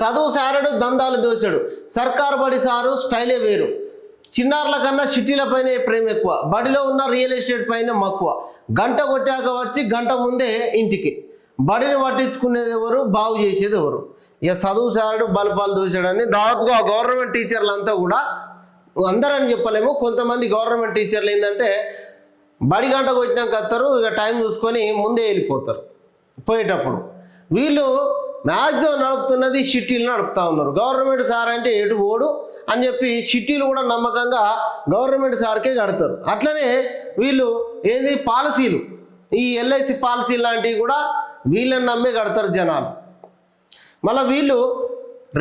చదువు సారడు దందాలు దోశాడు. సర్కారు బడి సారు స్టైలే వేరు. చిన్నారుల కన్నా సిటీల పైన ప్రేమ ఎక్కువ. బడిలో ఉన్న రియల్ ఎస్టేట్ పైన మక్కువ. గంట కొట్టాక వచ్చి గంట ముందే ఇంటికి. బడిని పట్టించుకునేది ఎవరు? బాగు చేసేది ఎవరు? ఇక చదువు సారుడు బలపాలు దోశాడని దాదాపుగా గవర్నమెంట్ టీచర్లంతా కూడా అందరని చెప్పలేము. కొంతమంది గవర్నమెంట్ టీచర్లు ఏంటంటే బడి గంట కొట్టినాక వస్తారు ఇక టైం చూసుకొని ముందే వెళ్ళిపోతారు. పోయేటప్పుడు వీళ్ళు మ్యాక్సిమం నడుపుతున్నది సిటీలు నడుపుతా ఉన్నారు. గవర్నమెంట్ సార్ అంటే ఎటు ఓడు అని చెప్పి సిటీలు కూడా నమ్మకంగా గవర్నమెంట్ సార్కే కడతారు. అట్లనే వీళ్ళు ఏంది పాలసీలు. ఈ ఎల్ఐసి పాలసీ లాంటివి కూడా వీళ్ళని నమ్మే కడతారు జనాలు. మళ్ళీ వీళ్ళు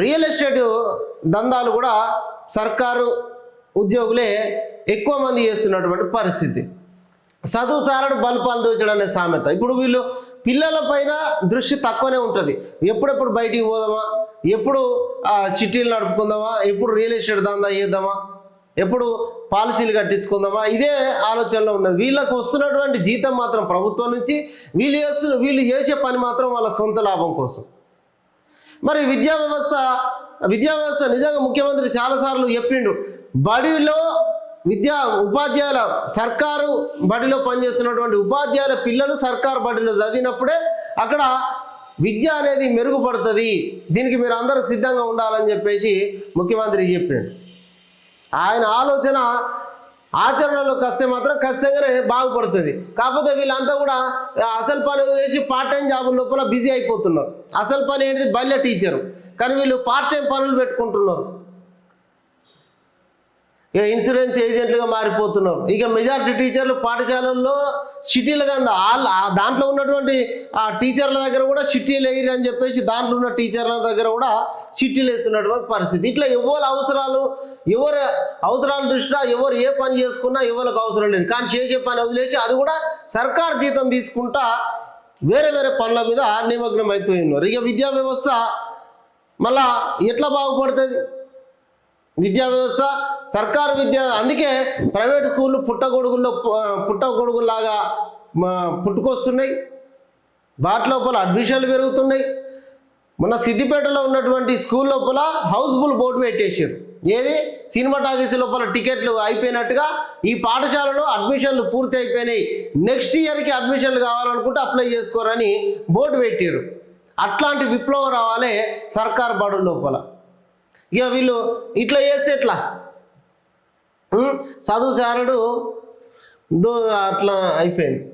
రియల్ ఎస్టేట్ దందాలు కూడా సర్కారు ఉద్యోగులే ఎక్కువ మంది చేస్తున్నటువంటి పరిస్థితి. చదువు సారడు బల్పాలు దోచడం అనే సామెత. ఇప్పుడు వీళ్ళు పిల్లల పైన దృష్టి తక్కువనే ఉంటుంది. ఎప్పుడెప్పుడు బయటికి పోదామా? ఎప్పుడు చిట్టీలు నడుపుకుందామా? ఎప్పుడు రియల్ ఎస్టేట్ దందా చేద్దామా? ఎప్పుడు పాలసీలు కట్టించుకుందామా? ఇదే ఆలోచనలో ఉన్నది. వీళ్ళకు వస్తున్నటువంటి జీతం మాత్రం ప్రభుత్వం నుంచి వీళ్ళు చేస్తున్న వీళ్ళు చేసే పని మాత్రం వాళ్ళ సొంత లాభం కోసం. మరి విద్యా వ్యవస్థ విద్యా వ్యవస్థ నిజంగా ముఖ్యమంత్రి చాలాసార్లు చెప్పిండు. బడిలో విద్యా ఉపాధ్యాయుల సర్కారు బడిలో పనిచేస్తున్నటువంటి ఉపాధ్యాయుల పిల్లలు సర్కారు బడిలో చదివినప్పుడే అక్కడ విద్య అనేది మెరుగుపడుతుంది. దీనికి మీరు అందరూ సిద్ధంగా ఉండాలని చెప్పేసి ముఖ్యమంత్రి చెప్పాడు. ఆయన ఆలోచన ఆచరణలోకి వస్తే మాత్రం ఖచ్చితంగానే బాగుపడుతుంది. కాకపోతే వీళ్ళంతా కూడా అసలు పని చేసి పార్ట్ టైం జాబ్ లోపల బిజీ అయిపోతున్నారు. అసలు పని ఏంటిది? బల్య టీచరు కానీ వీళ్ళు పార్ట్ టైం పనులు పెట్టుకుంటున్నారు. ఇక ఇన్సూరెన్స్ ఏజెంట్లుగా మారిపోతున్నారు ఇక మెజారిటీ టీచర్లు పాఠశాలల్లో సిటీల దందా. దాంట్లో ఉన్నటువంటి ఆ టీచర్ల దగ్గర కూడా సిటీలు వేయరు అని చెప్పేసి దాంట్లో ఉన్న టీచర్ల దగ్గర కూడా సిటీలు వేస్తున్నటువంటి పరిస్థితి. ఇట్లా ఎవరి అవసరాలు ఎవరి అవసరాల దృష్ట్యా ఎవరు ఏ పని చేసుకున్నా ఎవరికి అవసరం లేదు. కానీ చేసే పని వదిలేసి అది కూడా సర్కార్ జీతం తీసుకుంటా వేరే వేరే పనుల మీద నిమగ్నం అయిపోయి ఉన్నారు. ఇక విద్యా వ్యవస్థ మళ్ళా ఎట్లా బాగుపడుతుంది? విద్యా వ్యవస్థ సర్కారు విద్య అందుకే ప్రైవేట్ స్కూళ్ళు పుట్టగొడుగుల్లో పుట్టగొడుగులాగా పుట్టగొడుగుల్లాగా మా పుట్టుకొస్తున్నాయి. వాటి లోపల అడ్మిషన్లు పెరుగుతున్నాయి. మొన్న సిద్దిపేటలో ఉన్నటువంటి స్కూల్ లోపల హౌస్ఫుల్ బోర్డు పెట్టేసారు ఏది? సినిమా టాకీస్ లోపల టికెట్లు అయిపోయినట్టుగా ఈ పాఠశాలలో అడ్మిషన్లు పూర్తి అయిపోయినాయి. నెక్స్ట్ ఇయర్కి అడ్మిషన్లు కావాలనుకుంటే అప్లై చేసుకోరని బోర్డు పెట్టారు. అట్లాంటి విప్లవం రావాలి సర్కార్ బడు లోపల. ఇక వీళ్ళు ఇట్లా చేస్తే ఎట్లా? చదువు సారడు అట్లా అయిపోయింది.